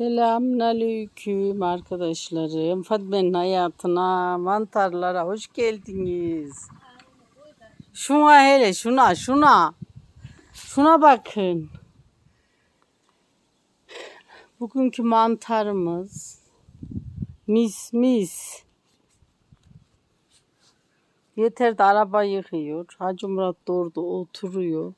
Selamünaleyküm arkadaşlarım. Fatma'nın hayatına, mantarlara hoş geldiniz. Şuna hele şuna şuna. Şuna bakın. Bugünkü mantarımız mis mis. Yeter de araba yıkıyor. Hacı Murat da orada oturuyor.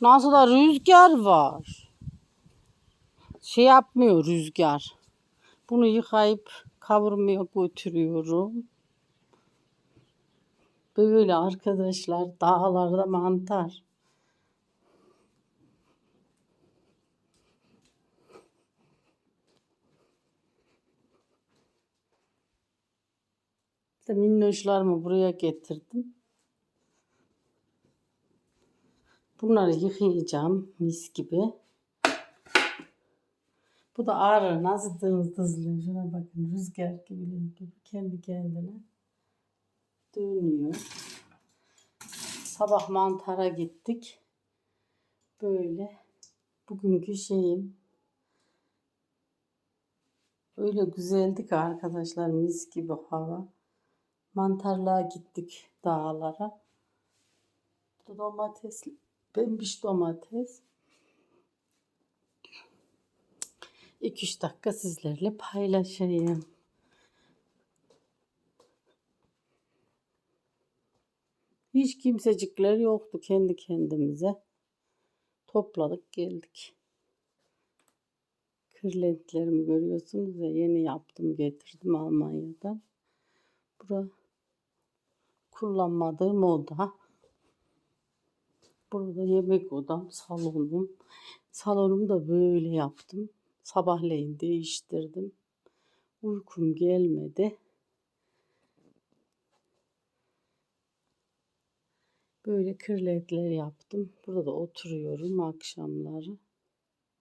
Nasıl da rüzgar var. Şey yapmıyor rüzgar. Bunu yıkayıp kavurmaya götürüyorum. Böyle arkadaşlar dağlarda mantar. İşte minnoşlarımı buraya getirdim. Bunları yıkayacağım mis gibi. Bu da ağrı nasıl dız dızlıyor. Şuna bakın rüzgar gibi, kendi kendine dönüyor. Sabah mantara gittik. Böyle bugünkü şeyim. Öyle güzeldi ki arkadaşlar mis gibi hava. Mantarlığa gittik dağlara. Bu da domates, pembiş domates. 2-3 dakika sizlerle paylaşayım. Hiç kimsecikler yoktu kendi kendimize. Topladık geldik. Kırlentlerimi görüyorsunuz ya yeni yaptım getirdim Almanya'dan. Bura kullanmadığım oda. Burada yemek odam, salonum. Salonumu da böyle yaptım. Sabahleyin değiştirdim. Uykum gelmedi. Böyle kırlentler yaptım. Burada da oturuyorum akşamları.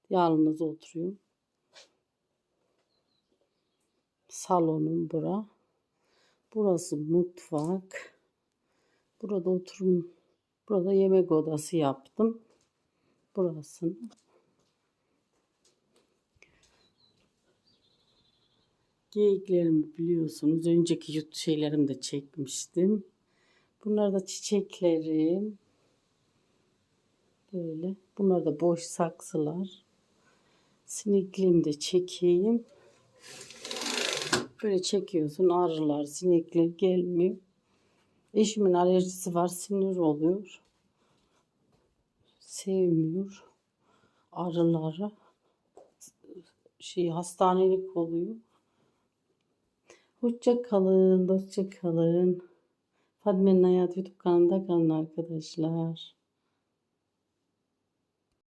Yalnız oturuyorum. Salonum bura. Burası mutfak. Burada oturum. Burada yemek odası yaptım. Burası. Geyiklerimi biliyorsunuz. Önceki yut şeylerimde çekmiştim. Bunlar da çiçeklerim. Böyle. Bunlar da boş saksılar. Sinekliğimi de çekeyim. Böyle çekiyorsun arılar, sinekler gelmiyor. Eşimin alerjisi var, sinir oluyor. Sevmiyor arıları. Şey hastanelik oluyor. Hoşça kalın, dostça kalın. Fatma'nın Hayat YouTube kanalında kalın arkadaşlar.